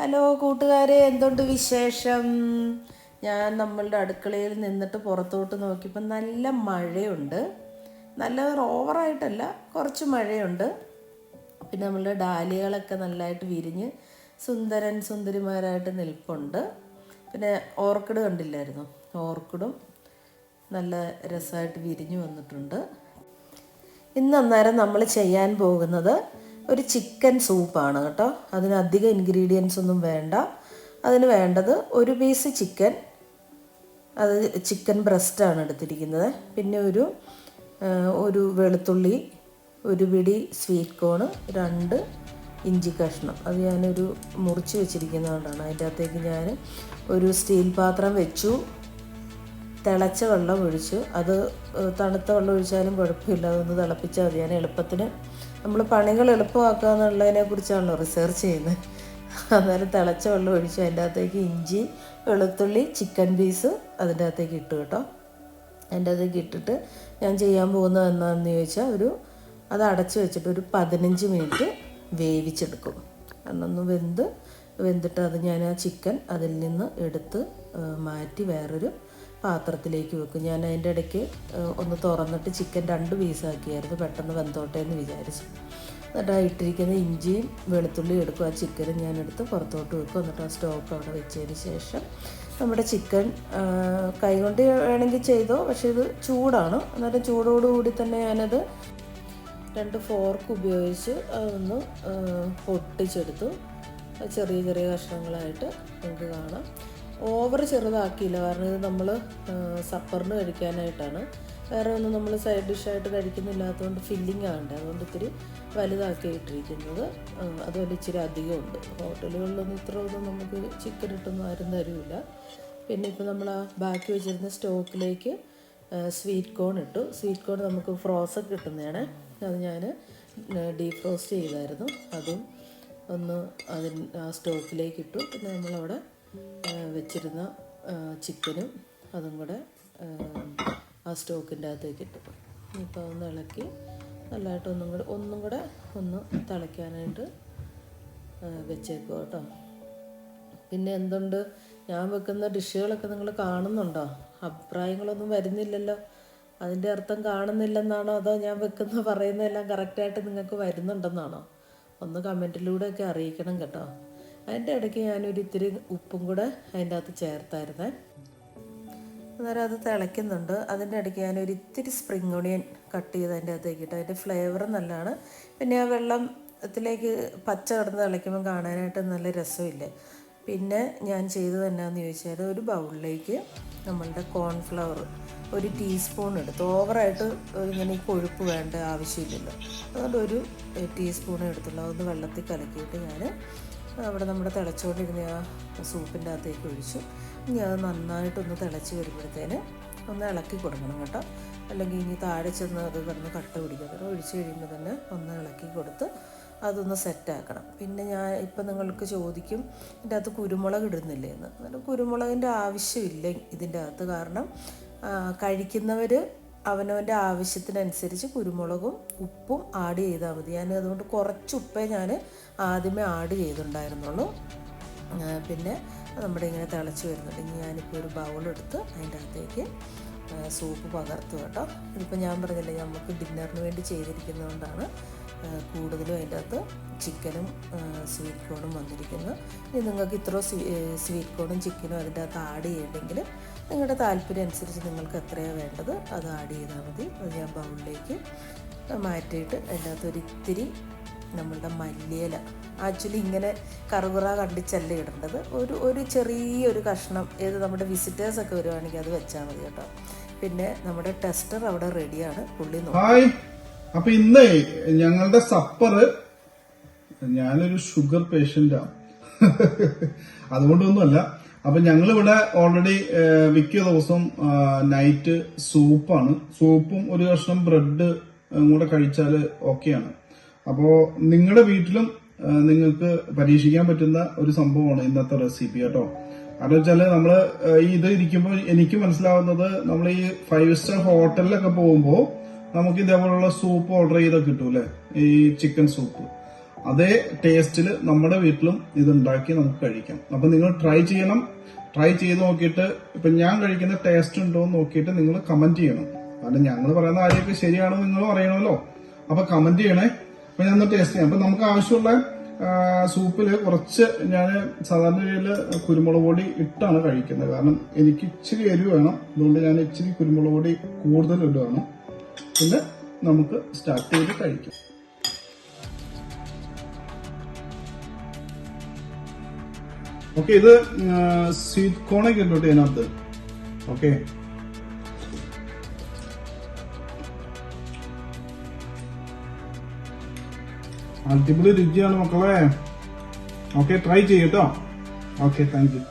Hello കൂട്ടുകാരെ എന്തുണ്ട് വിശേഷം? ഞാൻ നമ്മളുടെ അടുക്കളയിൽ നിന്നിട്ട് പുറത്തോട്ട് നോക്കിയപ്പോൾ നല്ല മഴയുണ്ട്. നല്ല ഓവറായിട്ടല്ല കുറച്ച് മഴയുണ്ട്. പിന്നെ നമ്മളുടെ ഡാലികളൊക്കെ നല്ലതായിട്ട് വിരിഞ്ഞ് സുന്ദരൻ സുന്ദരിമാരായിട്ട് നിൽപ്പുണ്ട്. പിന്നെ ഓർക്കിഡ് കണ്ടില്ലായിരുന്നു? ഓർക്കിഡും നല്ല രസമായിട്ട് വിരിഞ്ഞു വന്നിട്ടുണ്ട്. ഇന്ന് അന്നേരം നമ്മൾ ചെയ്യാൻ പോകുന്നത് ഒരു ചിക്കൻ സൂപ്പാണ് കേട്ടോ. അതിന് അധികം ഇൻഗ്രീഡിയൻസ് ഒന്നും വേണ്ട. അതിന് വേണ്ടത് ഒരു പീസ് ചിക്കൻ അത് ചിക്കൻ ബ്രസ്റ്റാണ് എടുത്തിരിക്കുന്നത്. പിന്നെ ഒരു ഒരു വെളുത്തുള്ളി ഒരു പിടി സ്വീറ്റ് കോൺ രണ്ട് ഇഞ്ചി കഷ്ണം. അത് ഞാനൊരു മുറിച്ച് വെച്ചിരിക്കുന്നതുകൊണ്ടാണ്. അതിന്റെ അകത്തേക്ക് ഞാൻ ഒരു സ്റ്റീൽ പാത്രം വെച്ചു. തിളച്ച വെള്ളം ഒഴിച്ചു അത് തണുത്ത വെള്ളം ഒഴിച്ചാലും കുഴപ്പമില്ല. അതൊന്ന് തിളപ്പിച്ചാൽ മതി. ഞാൻ എളുപ്പത്തിന് നമ്മൾ പണികൾ എളുപ്പമാക്കുക എന്നുള്ളതിനെ കുറിച്ചാണല്ലോ റിസർച്ച് ചെയ്യുന്നത്. അന്നേരം തിളച്ച വെള്ളം ഒഴിച്ചു അതിന്റെ അകത്തേക്ക് ഇഞ്ചി വെളുത്തുള്ളി ചിക്കൻ പീസ് അതിന്റെ അകത്തേക്ക് ഇട്ട് കേട്ടോ. അതിന്റെ അകത്തേക്ക് ഇട്ടിട്ട് ഞാൻ ചെയ്യാൻ പോകുന്നത് എന്താണെന്ന് ചോദിച്ചാൽ ഒരു അത് അടച്ച് വെച്ചിട്ട് ഒരു പതിനഞ്ച് മിനിറ്റ് വേവിച്ചെടുക്കും. അന്നൊന്ന് വെന്ത് വെന്തിട്ട് അത് ഞാൻ ആ ചിക്കൻ അതിൽ നിന്ന് എടുത്ത് മാറ്റി വേറൊരു പാത്രത്തിലേക്ക് വെക്കും. ഞാൻ അതിന്റെ ഇടയ്ക്ക് ഒന്ന് തുറന്നിട്ട് ചിക്കൻ രണ്ട് പീസാക്കിയായിരുന്നു പെട്ടെന്ന് വെന്തോട്ടെ എന്ന് വിചാരിച്ചു. എന്നിട്ട് ആ ഇട്ടിരിക്കുന്ന ഇഞ്ചിയും വെളുത്തുള്ളിയും എടുക്കും. ആ ചിക്കനും ഞാൻ എടുത്ത് പുറത്തോട്ട് വെക്കും. എന്നിട്ട് ആ സ്റ്റോക്ക് അവിടെ വെച്ചതിന് ശേഷം നമ്മുടെ ചിക്കൻ കൈകൊണ്ട് വേണമെങ്കിൽ ചെയ്തോ പക്ഷേ ഇത് ചൂടാണ്. എന്നിട്ട് ചൂടോടുകൂടി തന്നെ ഞാനത് രണ്ട് ഫോർക്ക് ഉപയോഗിച്ച് അതൊന്ന് പൊട്ടിച്ചെടുത്തു. ചെറിയ ചെറിയ കഷ്ണങ്ങളായിട്ട് നമുക്ക് കാണാം. ഓവർ ചെറുതാക്കിയില്ല. കാരണം ഇത് നമ്മൾ സപ്പറിന് കഴിക്കാനായിട്ടാണ്. വേറെ ഒന്നും നമ്മൾ സൈഡ് ഡിഷായിട്ട് കഴിക്കുന്നില്ലാത്തതുകൊണ്ട് ഫില്ലിംഗ് ആകണ്ട അതുകൊണ്ട് ഇത്തിരി വലുതാക്കി ഇട്ടിരിക്കുന്നത്. അതുപോലെ ഇച്ചിരി അധികമുണ്ട്. ഹോട്ടലുകളിലൊന്നും ഇത്ര ഒന്നും നമുക്ക് ചിക്കൻ ഇട്ടൊന്നും ആരും തരില്ല പിന്നെ ഇപ്പോൾ നമ്മൾ ആ ബാക്കി വെച്ചിരുന്ന സ്റ്റോക്കിലേക്ക് സ്വീറ്റ് കോൺ ഇട്ടു. സ്വീറ്റ് കോൺ നമുക്ക് ഫ്രോസ് ഫ്രോസൺ കിട്ടുന്നതാണ്. അത് ഞാൻ ഡീഫ്രോസ്റ്റ് ചെയ്തായിരുന്നു. അതും ഒന്ന് ആ സ്റ്റോക്കിലേക്ക് ഇട്ടു. പിന്നെ നമ്മളവിടെ വെച്ചിരുന്ന ചിക്കനും അതും കൂടെ ആ, സ്റ്റോക്കിന്റെ അകത്തേക്ക് ഇട്ടു. ഇപ്പോൾ ഒന്ന് ഇളക്കി നല്ലതായിട്ട് ഒന്നും കൂടെ ഒന്നും കൂടെ ഒന്ന് തിളയ്ക്കാനായിട്ട് വെച്ചേക്കുക കേട്ടോ. പിന്നെ എന്തുണ്ട്? ഞാൻ വെക്കുന്ന ഡിഷുകളൊക്കെ നിങ്ങൾ കാണുന്നുണ്ടോ? അഭിപ്രായങ്ങളൊന്നും വരുന്നില്ലല്ലോ. അതിന്റെ അർത്ഥം കാണുന്നില്ലെന്നാണോ? അതോ ഞാൻ വെക്കുന്ന പറയുന്നതെല്ലാം കറക്റ്റായിട്ട് നിങ്ങൾക്ക് വരുന്നുണ്ടെന്നാണോ? ഒന്ന് കമന്റിലൂടെയൊക്കെ അറിയിക്കണം കേട്ടോ. അതിന്റെ ഇടയ്ക്ക് ഞാനൊരു ഇത്തിരി ഉപ്പും കൂടെ അതിന്റെ അകത്ത് ചേർത്തായിരുന്നേ. അന്നേരം അത് തിളയ്ക്കുന്നുണ്ട്. അതിന്റെ ഇടയ്ക്ക് ഞാനൊരു ഇത്തിരി സ്പ്രിംഗ് ഓണിയൻ കട്ട് ചെയ്ത് അതിന്റെ അകത്തേക്ക് ഇട്ട് അതിന്റെ ഫ്ലേവർ നല്ലതാണ്. പിന്നെ ആ വെള്ളത്തിലേക്ക് പച്ച കിടന്ന് തിളയ്ക്കുമ്പോൾ കാണാനായിട്ട് നല്ല രസമില്ലേ? പിന്നെ ഞാൻ ചെയ്തത് എന്നാന്ന് ചോദിച്ചാൽ ഒരു ബൗളിലേക്ക് നമ്മളുടെ കോൺഫ്ലവർ ഒരു ടീസ്പൂൺ എടുത്ത് ഓവറായിട്ട് ഇങ്ങനെ ഈ കൊഴുപ്പ് വേണ്ട ആവശ്യമില്ലല്ലോ. അതുകൊണ്ട് ഒരു ടീസ്പൂൺ എടുത്തുള്ളൂ അതൊന്ന് വെള്ളത്തിൽ കലക്കിയിട്ട് ഞാൻ അവിടെ നമ്മുടെ തിളച്ചുകൊണ്ടിരുന്ന ആ സൂപ്പിന്റെ അകത്തേക്ക് ഒഴിച്ചു. ഇനി അത് നന്നായിട്ടൊന്ന് തിളച്ച് വരുമ്പോഴത്തേന് ഒന്ന് ഇളക്കി കൊടുക്കണം കേട്ടോ. അല്ലെങ്കിൽ ഇനി താഴെ ചെന്ന് അത് കിടന്ന് കട്ട പിടിക്കും. അന്നേരം ഒഴിച്ച് കഴിയുമ്പോൾ തന്നെ ഒന്ന് ഇളക്കി കൊടുത്ത് അതൊന്ന് സെറ്റാക്കണം പിന്നെ ഞാൻ ഇപ്പം നിങ്ങൾക്ക് ചോദിക്കും ഇതിന്റെ അകത്ത് കുരുമുളക് ഇടുന്നില്ലേ? എന്ന്. കുരുമുളകിന്റെ ആവശ്യമില്ല ഇതിന്റെ അകത്ത്. കാരണം കഴിക്കുന്നവർ അവനവന്റെ ആവശ്യത്തിനനുസരിച്ച് കുരുമുളകും ഉപ്പും ആഡ് ചെയ്താൽ മതി. ഞാൻ അതുകൊണ്ട് കുറച്ച് ഉപ്പേ ഞാൻ ആദ്യമേ ആഡ് ചെയ്തിട്ടുണ്ടായിരുന്നുള്ളൂ പിന്നെ നമ്മുടെ ഇങ്ങനെ തിളച്ച് വരുന്നുണ്ട്. ഇനി ഞാനിപ്പോൾ ഒരു ബൗളെടുത്ത് അതിന്റെ അകത്തേക്ക് സൂപ്പ് പകർത്തു കേട്ടോ. ഇതിപ്പോൾ ഞാൻ പറഞ്ഞില്ലേ നമുക്ക് ഡിന്നറിന് വേണ്ടി ചെയ്തിരിക്കുന്നതുകൊണ്ടാണ്. കൂടുതലും അതിന്റെ അകത്ത് ചിക്കനും സ്വീറ്റ് കോണും വന്നിരിക്കുന്നു. ഇനി നിങ്ങൾക്ക് ഇത്ര സ്വീറ്റ് കോണും ചിക്കനും അതിന്റെ അകത്ത് ആഡ് ചെയ്യണമെങ്കിൽ നിങ്ങളുടെ താല്പര്യം അനുസരിച്ച് നിങ്ങൾക്ക് എത്രയാണ് വേണ്ടത് അത് ആഡ് ചെയ്താൽ മതി. അത് ഞാൻ ബൗളിലേക്ക് മാറ്റിയിട്ട് അതിന്റെ അകത്ത് ഒരിത്തിരി നമ്മളുടെ മല്ലിയില. ആക്ച്വലി ഇങ്ങനെ കറുകുറ കണ്ടിച്ചല്ല ഇടേണ്ടത്. ഒരു ഒരു ചെറിയൊരു കഷ്ണം ഏത് നമ്മുടെ വിസിറ്റേഴ്സൊക്കെ വരുവാണെങ്കിൽ അത് വെച്ചാൽ മതി കേട്ടോ. പിന്നെ നമ്മുടെ ടെസ്റ്റർ അവിടെ റെഡിയാണ് പുള്ളി നോക്കും. അപ്പൊ ഇന്ന് ഞങ്ങളുടെ സപ്പറ് ഞാനൊരു ഷുഗർ പേഷ്യന്റാണ് അതുകൊണ്ടൊന്നുമല്ല. അപ്പൊ ഞങ്ങൾ ഇവിടെ ഓൾറെഡി മിക്ക ദിവസം നൈറ്റ് സൂപ്പാണ് സൂപ്പും ഒരു കഷ്ണം ബ്രെഡ് കൂടെ കഴിച്ചാൽ ഓക്കെയാണ് അപ്പോ നിങ്ങളുടെ വീട്ടിലും നിങ്ങൾക്ക് പരീക്ഷിക്കാൻ പറ്റുന്ന ഒരു സംഭവമാണ് ഇന്നത്തെ റെസിപ്പി കേട്ടോ. കാരണം നമ്മൾ ഈ ഇത് ഇരിക്കുമ്പോൾ എനിക്ക് മനസ്സിലാവുന്നത് നമ്മൾ ഈ ഫൈവ് സ്റ്റാർ ഹോട്ടലിലൊക്കെ പോകുമ്പോൾ നമുക്ക് ഇതേപോലുള്ള സൂപ്പ് ഓർഡർ ചെയ്താൽ കിട്ടും അല്ലെ ഈ ചിക്കൻ സൂപ്പ് അതേ ടേസ്റ്റിൽ നമ്മുടെ വീട്ടിലും ഇത് ഉണ്ടാക്കി നമുക്ക് കഴിക്കാം. അപ്പൊ നിങ്ങൾ ട്രൈ ചെയ്യണം. ട്രൈ ചെയ്ത് നോക്കിയിട്ട് ഇപ്പൊ ഞാൻ കഴിക്കുന്ന ടേസ്റ്റ് ഉണ്ടോ എന്ന് നോക്കിയിട്ട് നിങ്ങൾ കമന്റ് ചെയ്യണം. കാരണം ഞങ്ങൾ പറയുന്ന കാര്യമൊക്കെ ശരിയാണോ നിങ്ങൾ അറിയണമല്ലോ. അപ്പൊ കമന്റ് ചെയ്യണേ. അപ്പൊ ഞാൻ ടേസ്റ്റ് ചെയ്യാം. അപ്പൊ നമുക്ക് ആവശ്യമുള്ള സൂപ്പിൽ കുറച്ച് ഞാൻ സാധാരണ രീതിയിൽ കുരുമുളക് പൊടി ഇട്ടാണ് കഴിക്കുന്നത്. കാരണം എനിക്ക് ഇച്ചിരി എരിവ് വേണം. അതുകൊണ്ട് ഞാൻ ഇച്ചിരി കുരുമുളക് പൊടി കൂടുതൽ ഇടുകയാണ് പിന്നെ നമുക്ക് സ്റ്റാർട്ട് ചെയ്ത് കഴിക്കാം. ഓക്കെ ഇത് സ്വീറ്റ് കോണൊക്കെ ഉണ്ട് കേട്ടോ ഇതിനകത്ത്. ഓക്കെ അടിപൊളി രുചിയാണ് മക്കളെ. ഓക്കെ ട്രൈ ചെയ്യട്ടോ ഓക്കെ താങ്ക് യു